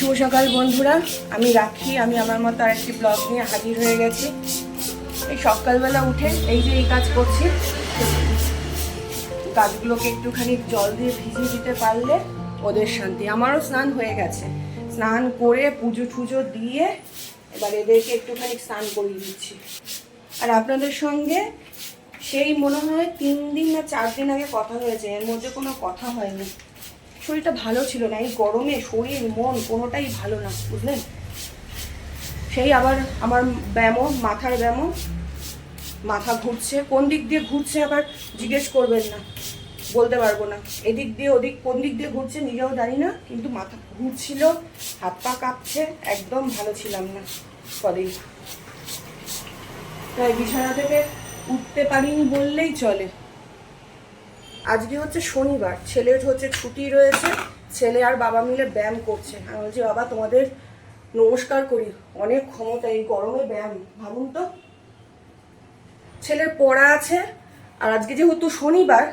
শুভ সকাল বন্ধুরা। আমি রাখি, আমি আমার মতো আর একটি ব্লগ নিয়ে হাজির হয়ে গেছি। এই সকালবেলা উঠে এই যে এই কাজ করছি গাছগুলোকে একটুখানি জল দিয়ে ভিজিয়ে দিতে পারলে ওদের শান্তি। আমারও স্নান হয়ে গেছে। স্নান করে পুজো টুজো দিয়ে এবার এদেরকে একটুখানি স্নান করিয়ে দিচ্ছি। আর আপনাদের সঙ্গে সেই মনে হয় তিন দিন না চার দিন আগে কথা হয়েছে, এর মধ্যে কোনো কথা হয়নি। শরীরটা ভালো ছিল না, এই গরমে শরীর, মন কোনোটাই ভালো না, বুঝলেন? সেই আবার আমার ব্যায়ামও, মাথার ব্যায়ামও, মাথা ঘুরছে। কোন দিক দিয়ে ঘুরছে আবার জিজ্ঞেস করবেন না, বলতে পারব না। এদিক দিয়ে ওদিক কোন দিক দিয়ে ঘুরছে নিজেও জানি না, কিন্তু মাথা ঘুরছিল, হাত পা কাঁপছে, একদম ভালো ছিলাম না কদিন। তাই বিছানা থেকে উঠতে পারিনি বললেই চলে। আজকে হচ্ছে শনিবার, ছেলের হচ্ছে ছুটি রয়েছে, ছেলে আর বাবা মিলে ব্যায়াম করছে। আমি বলছি, বাবা, তোমাদের নমস্কার করি, অনেক ক্ষমতা এই গরমে ব্যায়াম, ভাবুন তো। ছেলের পড়া আছে, আর আজকে যেহেতু শনিবার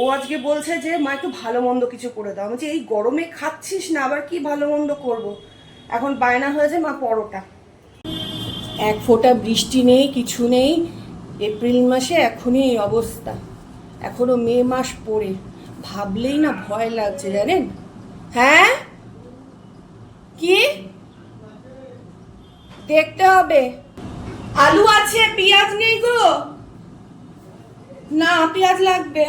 ও আজকে বলছে যে, মা, একটু ভালো মন্দ কিছু করে দাও। বলছি, এই গরমে খাচ্ছিস না, আবার কি ভালো মন্দ করব? এখন বায়না হয়েছে, মা, পরোটা। এক ফোঁটা বৃষ্টি নেই, কিছু নেই, এপ্রিল মাসে এখনই এই অবস্থা। এখনও মে মাস পড়ে। ভাবলেই না ভয় লাগছে, জানেন? হ্যাঁ? কি? দেখতে হবে। আলু আছে, পেঁয়াজ নেই গো। না, পেঁয়াজ লাগবে।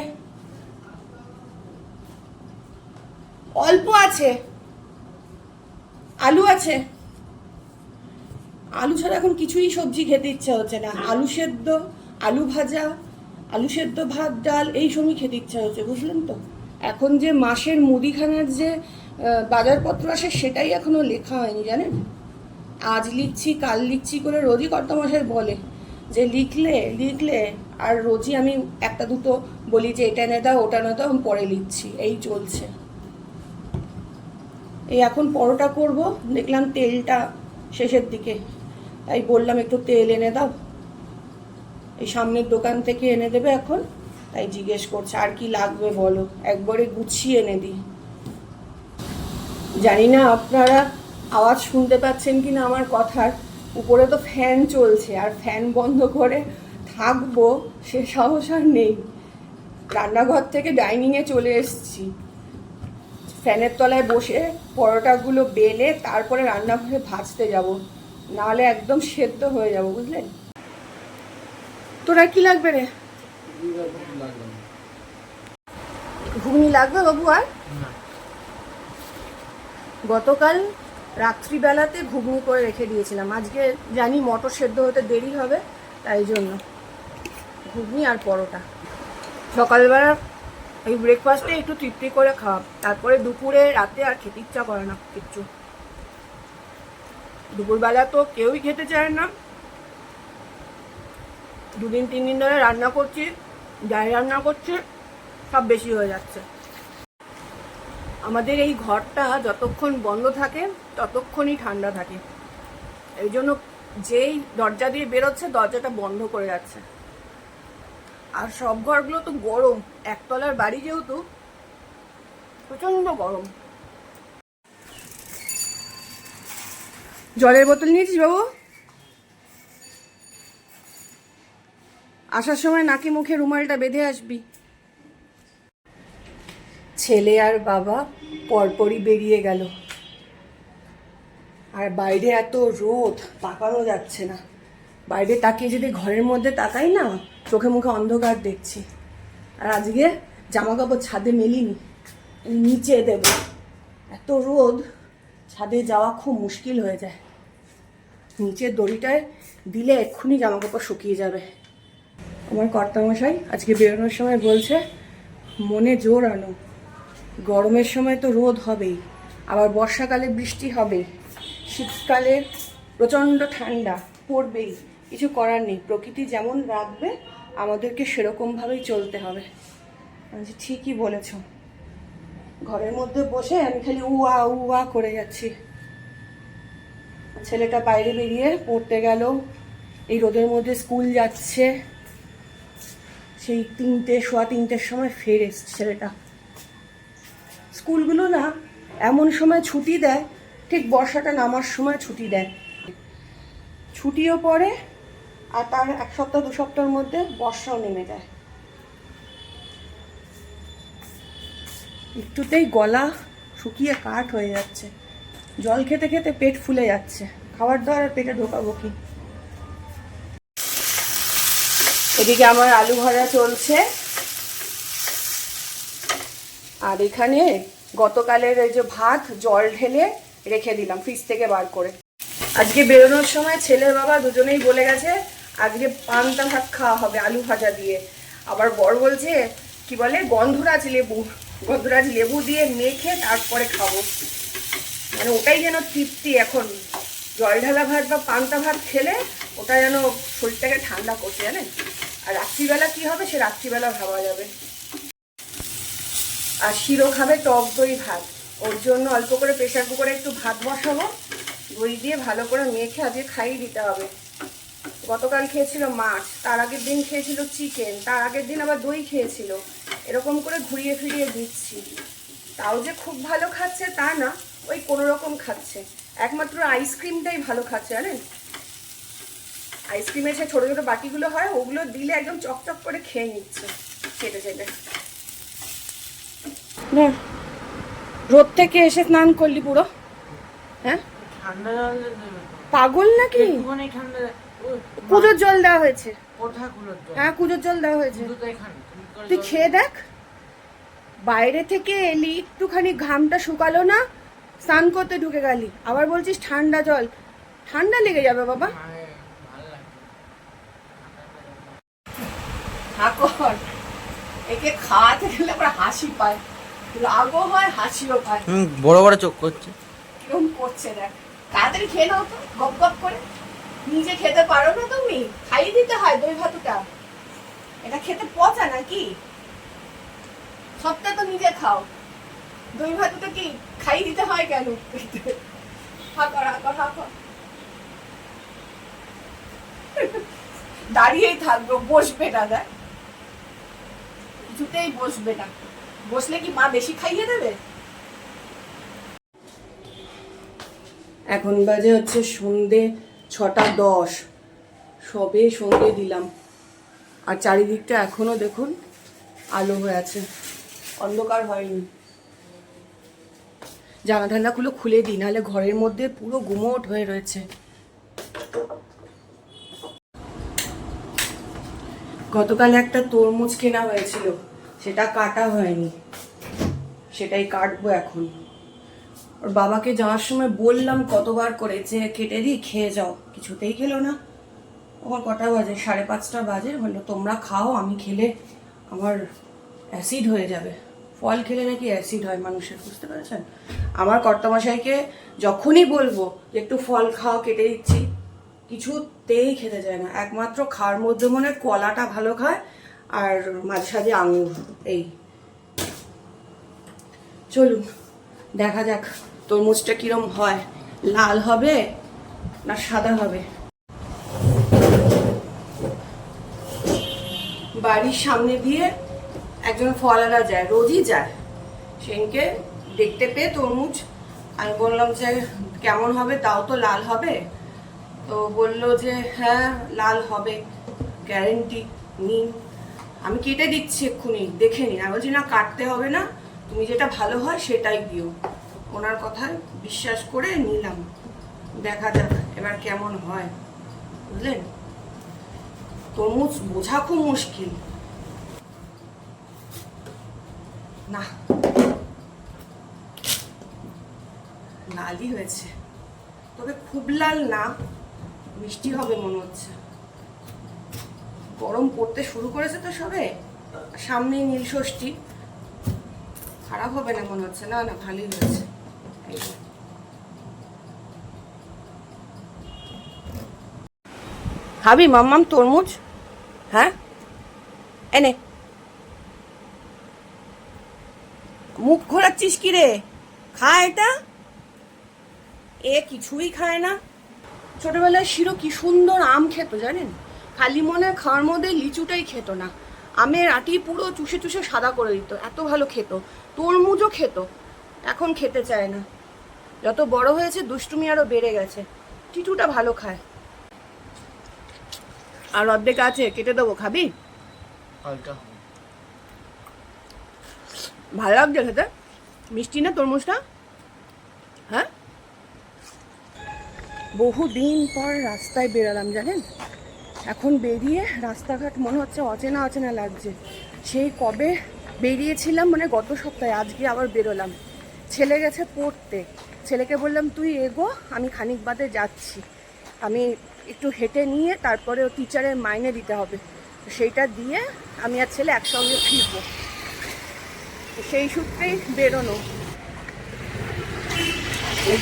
অল্প আছে। আলু আছে। আলু ছাড়া এখন কিছুই সবজি খেতে ইচ্ছা হচ্ছে না। আলু সেদ্ধ, আলু ভাজা আলু সেদ্ধ, ভাত, ডাল, এই সময় খেতে ইচ্ছা হয়েছে, বুঝলেন তো? এখন যে মাসের মুদিখানার যে বাজারপত্র আসে সেটাই এখনও লেখা হয়নি, জানেন? আজ লিখছি, কাল লিখছি করে রোজই কর্তামশাই বলে যে, লিখলে লিখলে আর রোজই আমি একটা দুটো বলি যে, এটা এনে দাও, ওটা এনে দাও, আমি পরে লিখছি। এই চলছে। এই এখন পরোটা করব, দেখলাম তেলটা শেষের দিকে, তাই বললাম একটু তেল এনে দাও। এই সামনের দোকান থেকে এনে দেবে এখন। তাই জিজ্ঞেস করছে, আর কি লাগবে বলো? একবারে গুছিয়ে এনে দিই। জানি না আপনারা আওয়াজ শুনতে পাচ্ছেন কি না আমার কথার। উপরে তো ফ্যান চলছে, আর ফ্যান বন্ধ করে থাকব, সে সাহস আর নেই। রান্নাঘর থেকে ডাইনিংয়ে চলে এসেছি। ফ্যানের তলায় বসে পরোটাগুলো বেলে তারপরে রান্নাঘরে ভাজতে যাব। নাহলে একদম সেদ্ধ হয়ে যাব, বুঝলেন? তোরা কি লাগবে রে? ঘুগনি লাগবে বাবু আর? গতকাল রাত্রিবেলাতে ঘুগনি করে রেখে দিয়েছিলাম। আজকে জানি মটর সেদ্ধ হতে দেরি হবে তাই জন্য। ঘুগনি আর পরোটা। সকালবেলা এই ব্রেকফাস্টে একটু তৃপ্তি করে খাওয়া তারপরে দুপুরে রাতে আর খেতে ইচ্ছা করে না কিচ্ছু। দুপুরবেলা তো কেউই খেতে চায় না। দুদিন তিন দিন ধরে রান্না করছি, যাই রান্না করছি, সব বেশি হয়ে যাচ্ছে। আমাদের এই ঘরটা যতক্ষণ বন্ধ থাকে, ততক্ষণই ঠান্ডা থাকে। এই জন্য যেই দরজা দিয়ে বেরোচ্ছে, দরজাটা বন্ধ করে যাচ্ছে। আর সব ঘরগুলো তো গরম, একতলার বাড়ি যেহেতু প্রচণ্ড গরম। জলের বোতল নিয়েছিস বাবু? আসার সময় নাকি মুখে রুমালটা বেঁধে আসবি। ছেলে আর বাবা পরপরই বেরিয়ে গেল। আর বাইরে এত রোদ, তাকানো যাচ্ছে না। বাইরে তাকিয়ে যদি ঘরের মধ্যে তাকাই না, চোখে মুখে অন্ধকার দেখছি। আর আজকে জামা কাপড় ছাদে মেলিনি নিচে দেব। এত রোদ, ছাদে যাওয়া খুব মুশকিল হয়ে যায়। নিচের দড়িটায় দিলে এক্ষুনি জামা কাপড় শুকিয়ে যাবে। আমার কর্তামশাই আজকে বেরোনোর সময় বলছে, মনে জোর আনো। গরমের সময় তো রোদ হবেই, আবার বর্ষাকালে বৃষ্টি হবেই, শীতকালে প্রচণ্ড ঠান্ডা, পড়বেই, কিছু করার নেই। প্রকৃতি যেমন রাখবে, আমাদেরকে সেরকমভাবেই চলতে হবে। আমি ঠিকই বলেছ। ঘরের মধ্যে বসে আমি খালি উয়া উয়া করে যাচ্ছি। ছেলেটা বাইরে বেরিয়ে পড়তে গেল, এই রোদের মধ্যে স্কুল যাচ্ছে। সেই তিনটে, সোয়া তিনটের সময় ফের এসছে ছেলেটা। স্কুলগুলো না এমন সময় ছুটি দেয়, ঠিক বর্ষাটা নামার সময় ছুটি দেয়। ছুটিও পড়ে আর তার এক সপ্তাহ, দু সপ্তাহের মধ্যে বর্ষাও নেমে যায়। একটুতেই গলা শুকিয়ে কাঠ হয়ে যাচ্ছে। জল খেতে খেতে পেট ফুলে যাচ্ছে। খাবার দাবার পেটে ঢোকাবো কি? এদিকে আমার আলু ভাজা চলছে। আর এখানে গতকালের এই যে ভাত, জল ঢেলে রেখে দিলাম ফ্রিজ থেকে বার করে। আজকে বেরোনোর সময় ছেলের বাবা দুজনেই বলে গেছে, আজকে পান্তা ভাত খাওয়া হবে আলু ভাজা দিয়ে। আবার বর বলছে, কি বলে? গন্ধরাজ লেবু গন্ধরাজ লেবু দিয়ে মেখে তারপরে খাব। মানে ওটাই যেন তৃপ্তি এখন। জল ঢালা ভাত বা পান্তা ভাত খেলে ওটা যেন শরীরটাকে ঠান্ডা করছে, জানেন? আর রাত্রিবেলা কি হবে সে রাত্রিবেলা ভাবা যাবে। আর শিরো খাবে টক দই ভাত। ওর জন্য অল্প করে প্রেশার কুকারে একটু ভাত বসাবো। দই দিয়ে ভালো করে মেখে আজকে খাইয়ে দিতে হবে। গতকাল খেয়েছিল মাছ, তার আগের দিন খেয়েছিল চিকেন, তার আগের দিন আবার দই খেয়েছিল। এরকম করে ঘুরিয়ে ফিরিয়ে দিচ্ছি। তাও যে খুব ভালো খাচ্ছে তা না, ওই কোনো রকম খাচ্ছে। একমাত্র আইসক্রিমটাই ভালো খাচ্ছে, জানেন? আইসক্রিমের সে ছোটো ছোটো বাটিগুলো হয় ওগুলো দিলে একদম চকচক করে খেয়ে নিচ্ছে চেটে না রোদ থেকে এসে স্নান করলি পুরো? হ্যাঁ? ঠান্ডা। পাগল নাকি? কুজোর জল দেওয়া হয়েছে? হ্যাঁ কুজোর জল দেওয়া হয়েছে। তুই খেয়ে দেখ। বাইরে থেকে এলি একটুখানি ঘামটা শুকালো না স্নান করতে ঢুকে গেলি। আবার বলছিস ঠান্ডা জল। ঠান্ডা লেগে যাবে বাবা আরে, ভালো লাগছে। ঠাকুর একে খাওয়াতে গেলে আবার হাসি পায়। রাগও হয় হাসিও পায়। হুম, বড় বড় চোখ করছে। করছে দেখ। তাড়াতাড়ি খেয়ে নাও তো গপ গপ করে। নিজে খেতে পারো না তুমি খাইয়ে দিতে হয় দই ভাতুটা। এটা খেতে পচা নাকি? সবটা তো নিজে খাও। দই ভাতুটা কি খাইয়ে দিতে হয় কেন? হাকর হাকর হাকর দাঁড়িয়েই থাকব বসবে না দেখ। কিছুতেই বসবে না। বসলে কি মা বেশি খাইয়ে দেবে? এখন বাজে হচ্ছে সন্ধে ছটা দশ। সবে সন্ধে দিলাম। আর চারিদিকটা এখনও দেখুন আলো হয়ে আছে। অন্ধকার হয়নি। জানা ঠান্ডাগুলো খুলে দিই, নাহলে ঘরের মধ্যে পুরো গুমোট হয়ে রয়েছে। গতকাল একটা তরমুজ কেনা হয়েছিল। সেটা কাটা হয়নি। সেটাই কাটবো এখন। ওর বাবাকে যাওয়ার সময় বললাম কতবার করে যে, কেটে দিই, খেয়ে যাও। কিছুতেই খেলো না। ওর কটা বাজে? সাড়ে পাঁচটা বাজে। বলল, তোমরা খাও, আমি খেলে আমার অ্যাসিড হয়ে যাবে। ফল খেলে নাকি অ্যাসিড হয়, মানুষের, বুঝতে পেরেছেন? আমার কর্তামশাইকে যখনই বলব যে একটু ফল খাও, কেটে দিচ্ছি, কিছুতেই খেতে যায় না। একমাত্র খাওয়ার মধ্যে মনে কলাটা ভালো খায় আর মাঝে সাঝে আঙুর এই। চলুন, দেখা যাক তরমুজটা কিরম হয়। লাল হবে না সাদা হবে? বাড়ির সামনে দিয়ে একজন ফলারা যায়, রোজই যায়। সেদিনকে দেখতে পেয়ে তরমুজ, আমি বললাম যে, কেমন হবে? তাও তো লাল হবে? তো বলল যে হ্যাঁ লাল হবে। গ্যারেন্টি নিন। আমি কেটে দিচ্ছি এক্ষুনি, দেখে নিন। আমি বলছি, না, কাটতে হবে না। তুমি যেটা ভালো হয় সেটাই দিও। ওনার কথায় বিশ্বাস করে নিলাম। দেখা যাক এবার কেমন হয়। বুঝলেন? তরমুজ বোঝা খুব মুশকিল। না। লালই হয়েছে। তবে খুব লাল না। মিষ্টি হবে মনে হচ্ছে। গরম পড়তে শুরু করেছে তো সবে। সামনেই নীল ষষ্ঠী। খারাপ হবে না মনে হচ্ছে? না না, ভালোই হয়েছে। খাবি মাম্মাম তরমুজ? হ্যাঁ? এনে। মুখ ঘোরাচ্ছিস কি রে? খা এটা। এ কিছুই খায় না। ছোটবেলায় শিরো কি সুন্দর আম খেত, জানেন? খালি মনে খাওয়ার মধ্যে লিচুটাই খেত না। আমের আটি পুরো চুষে চুষে সাদা করে দিত। এত ভালো খেত। তরমুজও খেত। এখন খেতে চায় না। যত বড় হয়েছে দুষ্টুমি আরও বেড়ে গেছে। টিটুটা ভালো খায়। আর অর্ধেক আছে কেটে দেবো খাবি? ভালো লাগছে খেতে? মিষ্টি না তরমুজটা? হ্যাঁ? বহুদিন পর রাস্তায় বেরোলাম জানেন? এখন বেরিয়ে রাস্তাঘাট মনে হচ্ছে অচেনা অচেনা লাগছে। সেই কবে বেরিয়েছিলাম মানে গত সপ্তাহে, আজকে আবার বেরোলাম। ছেলে গেছে পড়তে। ছেলেকে বললাম, তুই এগো, আমি খানিক বাদে যাচ্ছি। আমি একটু হেঁটে নিয়ে তারপরে ও টিচারের মাইনে দিতে হবে। সেইটা দিয়ে আমি আর ছেলে একসঙ্গে ফিরবো। সেই সূত্রেই বেরোনো।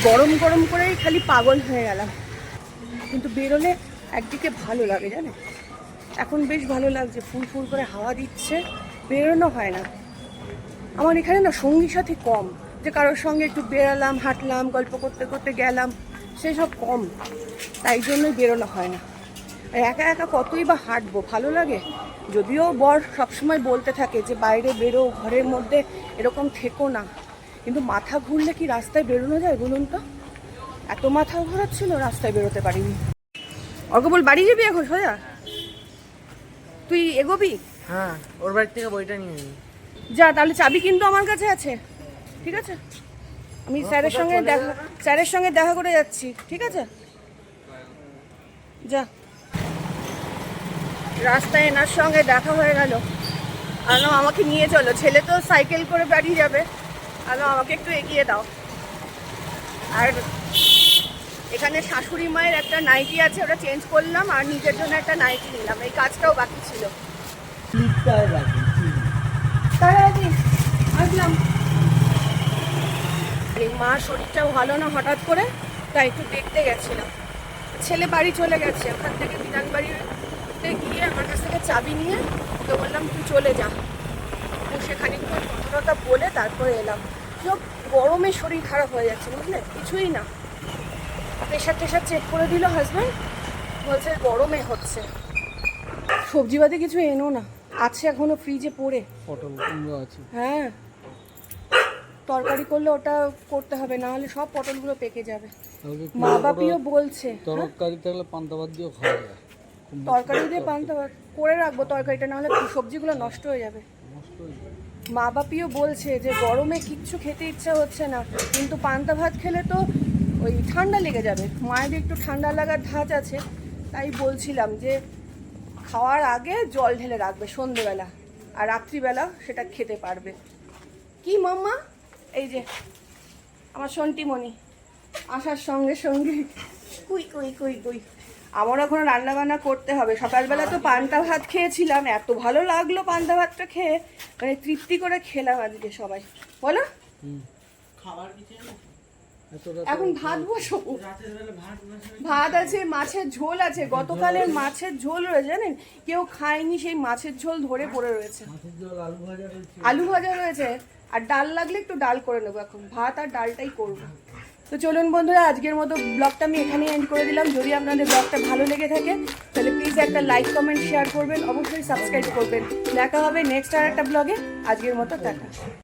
গরম গরম করেই খালি পাগল হয়ে গেলাম। কিন্তু বেরোলে একদিকে ভালো লাগে, জানে? এখন বেশ ভালো লাগছে, ফুল ফুল করে হাওয়া দিচ্ছে, বেরোনো হয় না। আমার এখানে না সঙ্গী সাথী কম, যে কারোর সঙ্গে একটু বেরালাম হাঁটলাম, গল্প করতে করতে গেলাম সেসব কম, তাই জন্যই বেরোনো হয় না। আর একা একা কতই বা হাঁটবো, ভালো লাগে? যদিও বর সবসময় বলতে থাকে যে বাইরে বেরো, ঘরের মধ্যে এরকম থেকো না। কিন্তু মাথা ঘুরলে কি রাস্তায় বেরোনো যায় বলুন তো? এত মাথা ঘোরাচ্ছিল, রাস্তায় বেরোতে পারিনি। অর্ক বল বাড়ি যাবি এখন সোজা? তুই এগোবি? হ্যাঁ ওর বাড়ি থেকে বইটা নিয়ে নিই যা তাহলে চাবি কিন্তু আমার কাছে আছে। ঠিক আছে? আমি স্যারের সঙ্গে দেখা স্যারের সঙ্গে দেখা করে যাচ্ছি। ঠিক আছে? যা। রাস্তায় এনার সঙ্গে দেখা হয়ে গেল। আলো আমাকে নিয়ে চলো। ছেলে তো সাইকেল করে বাড়ি যাবে। আলো আমাকে একটু এগিয়ে দাও। আর এখানে শাশুড়ি মায়ের একটা নাইটি আছে ওটা চেঞ্জ করলাম আর নিজের জন্য একটা নাইটি নিলাম। এই কাজটাও বাকি ছিল। আসলাম। এই মা শরীরটাও ভালো না হঠাৎ করে? তাই একটু দেখতে গেছিলাম। ছেলে বাড়ি চলে গেছে ওখান থেকে বিধান বাড়িতে গিয়ে আমার কাছ থেকে চাবি নিয়ে তো বললাম তুই চলে যা। বসে খানিকক্ষণ কথা বলে তারপরে এলাম। সব গরমে শরীর খারাপ হয়ে যাচ্ছে বুঝলে? কিছুই না। প্রেশার টেশার চেক করে দিল হাজব্যান্ড বলছে গরমে হচ্ছে। সবজি বাদে কিছু এনো না আছে এখনও ফ্রিজে পড়ে। পটল কুমড়ো আছে। হ্যাঁ তরকারি করলে ওটা করতে হবে না হলে সব পটলগুলো পেকে যাবে। মা বাপিও বলছে হ্যাঁ? তরকারি থাকলে পান্তা ভাত দিয়েও খাওয়া যায়। তরকারি দিয়ে পান্তা ভাত করে রাখব তরকারিটা না হলে সবজিগুলো নষ্ট হয়ে যাবে। মা বাপিও বলছে যে গরমে কিচ্ছু খেতে ইচ্ছা হচ্ছে না কিন্তু পান্তা ভাত খেলে তো ওই ঠান্ডা লেগে যাবে। মায়ের একটু ঠান্ডা লাগার ধাঁচ আছে, তাই বলছিলাম যে খাওয়ার আগে জল ঢেলে রাখবে সন্ধেবেলা, আর রাত্রিবেলা সেটা খেতে পারবে। কি মাম্মা? এই যে, আমার সন্টিমণি, আসার সঙ্গে সঙ্গে, কুই কুই কুই কুই। আমার এখন রান্নাবান্না করতে হবে। সকালবেলা তো পান্তা ভাত খেয়েছিলাম, এত ভালো লাগল পান্তা ভাতটা খেয়ে। মানে তৃপ্তি করে খেলাম আজকে সবাই। বলো? খাবার এখন ভাত বসাবো ভাত আছে, মাছের ঝোল আছে। গতকালের মাছের ঝোল রয়েছে, জানেন? কেউ খায়নি সেই মাছের ঝোল ধরে পড়ে রয়েছে। আলু ভাজা রয়েছে, আর ডাল লাগলে একটু ডাল করে নেব এখন। ভাত আর ডালটাই করব। তো চলুন বন্ধুরা, আজকের মতো ব্লগটা আমি এখানে এন্ড করে দিলাম। যদি আপনাদের ব্লগটা ভালো লেগে থাকে, তাহলে প্লিজ একটা লাইক কমেন্ট শেয়ার করবেন। অবশ্যই সাবস্ক্রাইব করবেন। দেখা হবে নেক্সট আর একটা ব্লগে আজকের মতো টাটা।